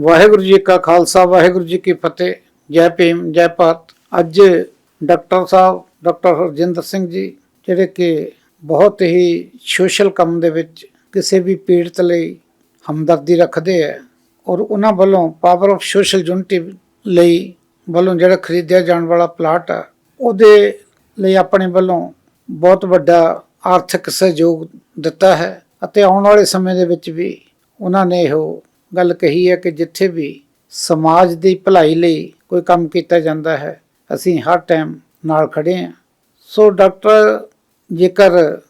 ਵਾਹਿਗੁਰੂ ਜੀ ਕਾ ਖਾਲਸਾ, ਵਾਹਿਗੁਰੂ ਜੀ ਕੀ ਫਤਿਹ। ਜੈ ਭੀਮ, ਜੈ ਭਾਰਤ। ਅੱਜ ਡਾਕਟਰ ਸਾਹਿਬ, ਡਾਕਟਰ ਹਰਜਿੰਦਰ ਸਿੰਘ ਜੀ, ਜਿਹੜੇ ਕਿ ਬਹੁਤ ਹੀ ਸੋਸ਼ਲ ਕੰਮ ਦੇ ਵਿੱਚ ਕਿਸੇ ਵੀ ਪੀੜਤ ਲਈ ਹਮਦਰਦੀ ਰੱਖਦੇ ਹੈ ਔਰ ਉਹਨਾਂ ਵੱਲੋਂ ਪਾਵਰ ਆਫ ਸੋਸ਼ਲ ਯੂਨਿਟੀ ਲਈ ਵੱਲੋਂ ਜਿਹੜਾ ਖਰੀਦਿਆ ਜਾਣ ਵਾਲਾ ਪਲਾਟ ਆ, ਉਹਦੇ ਲਈ ਆਪਣੇ ਵੱਲੋਂ ਬਹੁਤ ਵੱਡਾ ਆਰਥਿਕ ਸਹਿਯੋਗ ਦਿੱਤਾ ਹੈ। ਅਤੇ ਆਉਣ ਵਾਲੇ ਸਮੇਂ ਦੇ ਵਿੱਚ ਵੀ ਉਹਨਾਂ ਨੇ ਇਹੋ ਗੱਲ ਕਹੀ ਹੈ ਕਿ ਜਿੱਥੇ ਵੀ ਸਮਾਜ ਦੀ ਭਲਾਈ ਲਈ ਕੋਈ ਕੰਮ ਕੀਤਾ ਜਾਂਦਾ ਹੈ, ਅਸੀਂ ਹਰ ਟਾਈਮ ਨਾਲ ਖੜੇ ਹਾਂ। ਸੋ ਡਾਕਟਰ ਜੇਕਰ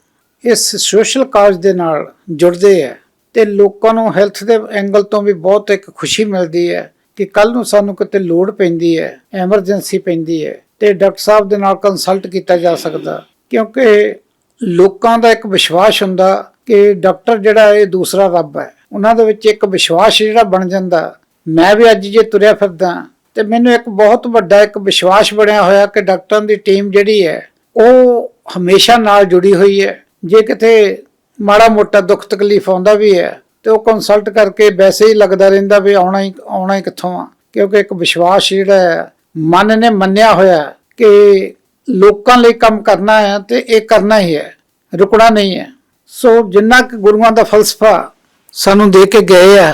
ਇਸ ਸੋਸ਼ਲ ਕਾਜ਼ ਦੇ ਨਾਲ ਜੁੜਦੇ ਹੈ, ਤੇ ਲੋਕਾਂ ਨੂੰ ਹੈਲਥ ਦੇ ਐਂਗਲ ਤੋਂ ਵੀ ਬਹੁਤ ਇੱਕ ਖੁਸ਼ੀ ਮਿਲਦੀ ਹੈ ਕਿ ਕੱਲ ਨੂੰ ਸਾਨੂੰ ਕਿਤੇ ਲੋੜ ਪੈਂਦੀ ਹੈ, ਐਮਰਜੈਂਸੀ ਪੈਂਦੀ ਹੈ, ਤੇ ਡਾਕਟਰ ਸਾਹਿਬ ਦੇ ਨਾਲ ਕੰਸਲਟ ਕੀਤਾ ਜਾ ਸਕਦਾ। ਕਿਉਂਕਿ ਲੋਕਾਂ ਦਾ ਇੱਕ ਵਿਸ਼ਵਾਸ ਹੁੰਦਾ ਕਿ ਡਾਕਟਰ ਜਿਹੜਾ ਇਹ ਦੂਸਰਾ ਰੱਬ ਹੈ। ਉਹਨਾਂ ਦੇ ਵਿੱਚ ਇੱਕ ਵਿਸ਼ਵਾਸ ਜਿਹੜਾ ਬਣ ਜਾਂਦਾ, ਮੈਂ ਵੀ ਅੱਜ ਜੇ ਤੁਰਿਆ ਫਿਰਦਾ, ਤੇ ਮੈਨੂੰ ਇੱਕ ਬਹੁਤ ਵੱਡਾ ਇੱਕ ਵਿਸ਼ਵਾਸ ਬਣਿਆ ਹੋਇਆ ਕਿ ਡਾਕਟਰਾਂ ਦੀ ਟੀਮ ਜਿਹੜੀ ਹੈ, ਉਹ ਹਮੇਸ਼ਾ ਨਾਲ ਜੁੜੀ ਹੋਈ ਹੈ। ਜੇ ਕਿਤੇ ਮਾੜਾ ਮੋਟਾ ਦੁੱਖ ਤਕਲੀਫ ਆਉਂਦਾ ਵੀ ਹੈ, ਤੇ ਉਹ ਕੰਸਲਟ ਕਰਕੇ ਵੈਸੇ ਹੀ ਲੱਗਦਾ ਰਹਿੰਦਾ ਵੀ ਆਉਣਾ ਹੀ ਆਉਣਾ ਹੀ ਕਿੱਥੋਂ ਆ। ਕਿਉਂਕਿ ਇੱਕ ਵਿਸ਼ਵਾਸ ਜਿਹੜਾ ਹੈ, ਮਨ ਨੇ ਮੰਨਿਆ ਹੋਇਆ ਕਿ ਲੋਕਾਂ ਲਈ ਕੰਮ ਕਰਨਾ ਹੈ ਤੇ ਇਹ ਕਰਨਾ ਹੀ ਹੈ, ਰੁਕਣਾ ਨਹੀਂ ਹੈ। ਸੋ ਜਿੰਨਾ ਕਿ ਗੁਰੂਆਂ ਦਾ ਫਲਸਫਾ ਸਾਨੂੰ ਦੇ ਕੇ ਗਏ ਆ,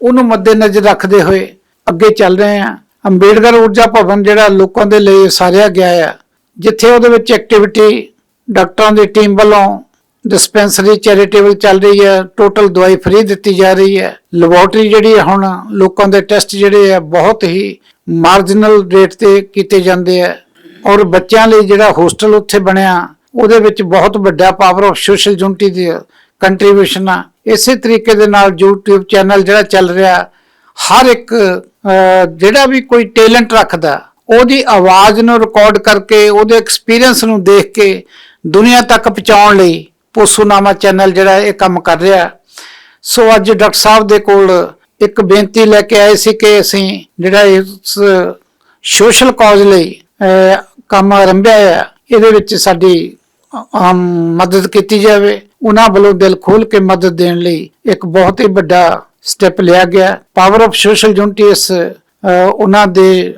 ਉਹਨੂੰ ਮੱਦੇਨਜ਼ਰ ਰੱਖਦੇ ਹੋਏ ਅੱਗੇ ਚੱਲ ਰਹੇ ਆ। ਅੰਬੇਡਕਰ ਊਰਜਾ ਭਵਨ ਜਿਹੜਾ ਲੋਕਾਂ ਦੇ ਲਈ ਉਸਾਰਿਆ ਗਿਆ ਆ, ਜਿੱਥੇ ਉਹਦੇ ਵਿੱਚ ਐਕਟੀਵਿਟੀ ਡਾਕਟਰਾਂ ਦੀ ਟੀਮ ਵੱਲੋਂ ਡਿਸਪੈਂਸਰੀ ਚੈਰੀਟੇਬਲ ਚੱਲ ਰਹੀ ਹੈ ਟੋਟਲ ਦਵਾਈ ਫ੍ਰੀ ਦਿੱਤੀ ਜਾ ਰਹੀ ਹੈ ਲੈਬੋਰਟਰੀ ਜਿਹੜੀ ਹੈ ਹੁਣ ਲੋਕਾਂ ਦੇ ਟੈਸਟ ਜਿਹੜੇ ਆ, ਬਹੁਤ ਹੀ ਮਾਰਜਨਲ ਰੇਟ ਤੇ ਕੀਤੇ ਜਾਂਦੇ ਆ। ਔਰ ਬੱਚਿਆਂ ਲਈ ਜਿਹੜਾ ਹੋਸਟਲ ਉੱਥੇ ਬਣਿਆ, ਉਹਦੇ ਵਿੱਚ ਬਹੁਤ ਵੱਡਾ ਪਾਵਰ ਆਫ ਸੋਸ਼ਲ ਯੂਨਿਟੀ ਦੀ ਕੰਟਰੀਬਿਊਸ਼ਨ ਆ। ਇਸੇ ਤਰੀਕੇ ਦੇ ਨਾਲ YouTube ਚੈਨਲ ਜਿਹੜਾ ਚੱਲ ਰਿਹਾ, ਹਰ ਇੱਕ ਜਿਹੜਾ ਵੀ ਕੋਈ ਟੈਲੈਂਟ ਰੱਖਦਾ, ਉਹਦੀ ਆਵਾਜ਼ ਨੂੰ ਰਿਕਾਰਡ ਕਰਕੇ, ਉਹਦੇ ਐਕਸਪੀਰੀਅੰਸ ਨੂੰ ਦੇਖ ਕੇ ਦੁਨੀਆ ਤੱਕ ਪਹੁੰਚਾਉਣ ਲਈ ਪੋਸੂਨਾਮਾ ਚੈਨਲ ਜਿਹੜਾ ਇਹ ਕੰਮ ਕਰ ਰਿਹਾ। ਸੋ ਅੱਜ ਡਾਕਟਰ ਸਾਹਿਬ ਦੇ ਕੋਲ ਇੱਕ ਬੇਨਤੀ ਲੈ ਕੇ ਆਏ ਸੀ ਕਿ ਅਸੀਂ ਜਿਹੜਾ ਇਸ ਸੋਸ਼ਲ ਕਾਜ਼ ਲਈ ਕੰਮ ਆਰੰਭਿਆ ਹੈ ਇਹਦੇ ਵਿੱਚ ਸਾਡੀ ਮਦਦ ਕੀਤੀ ਜਾਵੇ। ਉਹਨਾਂ ਵੱਲੋਂ ਦਿਲ ਖੋਲ ਕੇ ਮਦਦ ਦੇਣ ਲਈ ਇੱਕ ਬਹੁਤ ਹੀ ਵੱਡਾ ਸਟੈਪ ਲਿਆ ਗਿਆ। ਪਾਵਰ ਆਫ ਸੋਸ਼ਲ ਯੂਨਿਟੀ ਇਸ ਉਹਨਾਂ ਦੇ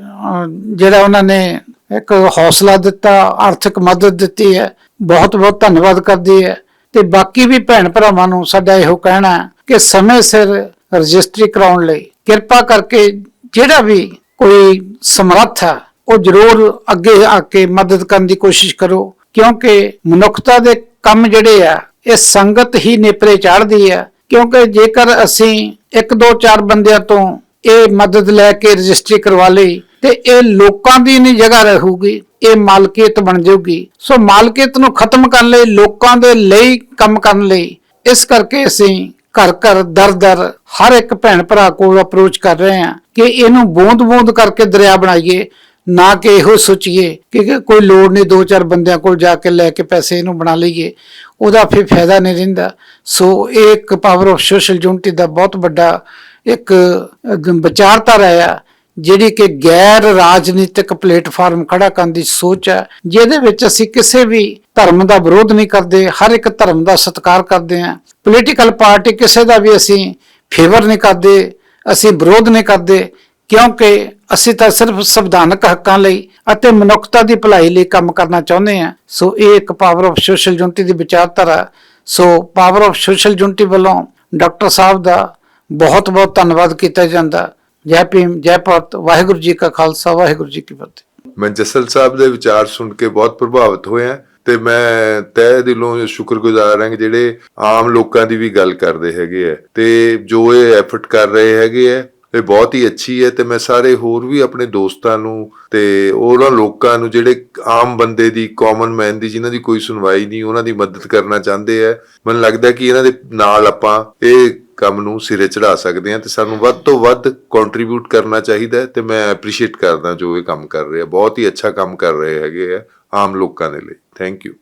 ਜਿਹੜਾ ਉਹਨਾਂ ਨੇ ਇੱਕ ਹੌਸਲਾ ਦਿੱਤਾ, ਆਰਥਿਕ ਮਦਦ ਦਿੱਤੀ ਹੈ। ਬਹੁਤ ਬਹੁਤ ਧੰਨਵਾਦ ਕਰਦੀ ਹੈ। ਤੇ ਬਾਕੀ ਵੀ ਭੈਣ ਭਰਾਵਾਂ ਨੂੰ ਸਾਡਾ ਇਹੋ ਕਹਿਣਾ ਕਿ ਸਮੇਂ ਸਿਰ ਰਜਿਸਟਰੀ ਕਰਾਉਣ ਲਈ ਕਿਰਪਾ ਕਰਕੇ ਜਿਹੜਾ ਵੀ ਕੋਈ ਸਮਰੱਥ ਹੈ, ਉਹ ਜ਼ਰੂਰ ਅੱਗੇ ਆ ਕੇ ਮਦਦ ਕਰਨ ਦੀ ਕੋਸ਼ਿਸ਼ ਕਰੋ। ਕਿਉਂਕਿ ਮਨੁੱਖਤਾ ਦੇ ਕੰਮ ਜਿਹੜੇ ਆ ਇਹ ਸੰਗਤ ਹੀ ਨੇਪਰੇ ਚਾੜਦੀ ਹੈ, ਕਿਉਂਕਿ ਜੇਕਰ ਅਸੀਂ ਇੱਕ ਦੋ ਚਾਰ ਬੰਦਿਆਂ ਤੋਂ ਇਹ ਮਦਦ ਲੈ ਕੇ ਰਜਿਸਟਰੀ ਕਰਵਾ ਲਈ, ਤੇ ਇਹ ਲੋਕਾਂ ਦੀ ਨਹੀਂ ਜਗ੍ਹਾ ਰਹੂਗੀ, ਇਹ ਮਾਲਕੀਅਤ ਬਣ ਜਾਊਗੀ। ਸੋ ਮਾਲਕੀਅਤ ਨੂੰ ਖਤਮ ਕਰਨ ਲਈ, ਲੋਕਾਂ ਦੇ ਲਈ ਕੰਮ ਕਰਨ ਲਈ, ਇਸ ਕਰਕੇ ਅਸੀਂ ਘਰ ਘਰ ਦਰ ਦਰ ਹਰ ਇੱਕ ਭੈਣ ਭਰਾ ਕੋਲ ਅਪਰੋਚ ਕਰ ਰਹੇ ਹਾਂ ਕਿ ਇਹਨੂੰ ਬੂੰਦ ਬੂੰਦ ਕਰਕੇ ਦਰਿਆ ਬਣਾਈਏ ਨਾ ਕਿ ਇਹੋ ਸੋਚੀਏ ਕਿ ਕੋਈ ਲੋੜ ਨਹੀਂ ਦੋ ਚਾਰ ਬੰਦਿਆਂ ਕੋਲ ਜਾ ਕੇ ਲੈ ਕੇ ਪੈਸੇ ਇਹਨੂੰ ਬਣਾ ਲਈਏ, ਉਹਦਾ ਫਿਰ ਫਾਇਦਾ ਨਹੀਂ ਰਹਿੰਦਾ। ਸੋ ਇਹ ਇੱਕ ਪਾਵਰ ਆਫ ਸੋਸ਼ਲ ਯੂਨਿਟੀ ਦਾ ਬਹੁਤ ਵੱਡਾ ਇੱਕ ਵਿਚਾਰਧਾਰਾ ਆ, ਜਿਹੜੀ ਕਿ ਗੈਰ ਰਾਜਨੀਤਿਕ ਪਲੇਟਫਾਰਮ ਖੜਾ ਕਰਨ ਦੀ ਸੋਚ ਹੈ ਜਿਹਦੇ ਵਿੱਚ ਅਸੀਂ ਕਿਸੇ ਵੀ ਧਰਮ ਦਾ ਵਿਰੋਧ ਨਹੀਂ ਕਰਦੇ, ਹਰ ਇੱਕ ਧਰਮ ਦਾ ਸਤਿਕਾਰ ਕਰਦੇ ਹਾਂ ਪੋਲੀਟੀਕਲ ਪਾਰਟੀ ਕਿਸੇ ਦਾ ਵੀ ਅਸੀਂ ਫੇਵਰ ਨਹੀਂ ਕਰਦੇ, ਅਸੀਂ ਵਿਰੋਧ ਨਹੀਂ ਕਰਦੇ, ਕਿਉਂਕਿ ਅਸੀਂ ਤਾਂ ਸਿਰਫ ਸੰਵਿਧਾਨਕ ਹੱਕਾਂ ਲਈ ਅਤੇ ਮਨੁੱਖਤਾ ਦੀ ਭਲਾਈ ਲਈ ਕੰਮ ਕਰਨਾ ਚਾਹੁੰਦੇ ਹਾਂ। ਸੋ ਇਹ ਇੱਕ ਪਾਵਰ ਆਫ ਸੋਸ਼ਲ ਯੂਨਿਟੀ ਦੀ ਵਿਚਾਰਧਾਰਾ so power of social unity ਵੱਲੋਂ ਡਾਕਟਰ ਸਾਹਿਬ ਦਾ ਬਹੁਤ ਬਹੁਤ ਧੰਨਵਾਦ ਕੀਤਾ ਜਾਂਦਾ। ਜੈ ਭੀਮ, ਜੈ ਭਾਰਤ, ਵਾਹਿਗੁਰੂ ਜੀ ਕਾ ਖਾਲਸਾ, ਵਾਹਿਗੁਰੂ ਜੀ ਕੀ ਫਤਿਹ। ਮੈਂ ਜਸਲ ਸਾਹਿਬ ਦੇ ਵਿਚਾਰ ਸੁਣ ਕੇ ਬਹੁਤ ਪ੍ਰਭਾਵਿਤ ਹੋਇਆ ਤੇ ਮੈਂ ਤਹਿ ਦਿਲੋਂ ਸ਼ੁਕਰਗੁਜ਼ਾਰ ਹਾਂ ਕਿ ਜਿਹੜੇ ਆਮ ਲੋਕਾਂ ਦੀ ਵੀ ਗੱਲ ਕਰਦੇ ਹੈਗੇ ਆ ਤੇ ਜੋ ਇਹ ਐਫਰਟ ਕਰ ਰਹੇ ਹੈਗੇ ਆ ਇਹ ਬਹੁਤ ਹੀ ਅੱਛੀ ਹੈ ਤੇ ਮੈਂ ਸਾਰੇ ਹੋਰ ਵੀ ਆਪਣੇ ਦੋਸਤਾਂ ਨੂੰ ਤੇ ਉਹਨਾਂ ਲੋਕਾਂ ਨੂੰ ਜਿਹੜੇ ਆਮ ਬੰਦੇ ਦੀ ਕਾਮਨ ਮੈਨ ਦੀ ਜਿਨ੍ਹਾਂ ਦੀ ਕੋਈ ਸੁਣਵਾਈ ਨਹੀਂ, ਉਹਨਾਂ ਦੀ ਮਦਦ ਕਰਨਾ ਚਾਹੁੰਦੇ ਆ। ਮੈਨੂੰ ਲੱਗਦਾ ਕਿ ਇਹਨਾਂ ਦੇ ਨਾਲ ਆਪਾਂ ਇਹ ਕੰਮ ਨੂੰ ਸਿਰੇ ਚੜਾ ਸਕਦੇ ਹਾਂ ਤੇ ਸਾਨੂੰ ਵੱਧ ਤੋਂ ਵੱਧ ਕੰਟਰੀਬਿਊਟ ਕਰਨਾ ਚਾਹੀਦਾ ਹੈ ਤੇ ਮੈਂ ਐਪਰੀਸ਼ੀਏਟ ਕਰਦਾ ਜੋ ਇਹ ਕੰਮ ਕਰ ਰਹੇ। ਆ ਬਹੁਤ ਹੀ ਅੱਛਾ ਕੰਮ ਕਰ ਰਹੇ ਹੈਗੇ ਆ ਆਮ ਲੋਕਾਂ ਦੇ ਲਈ। Thank you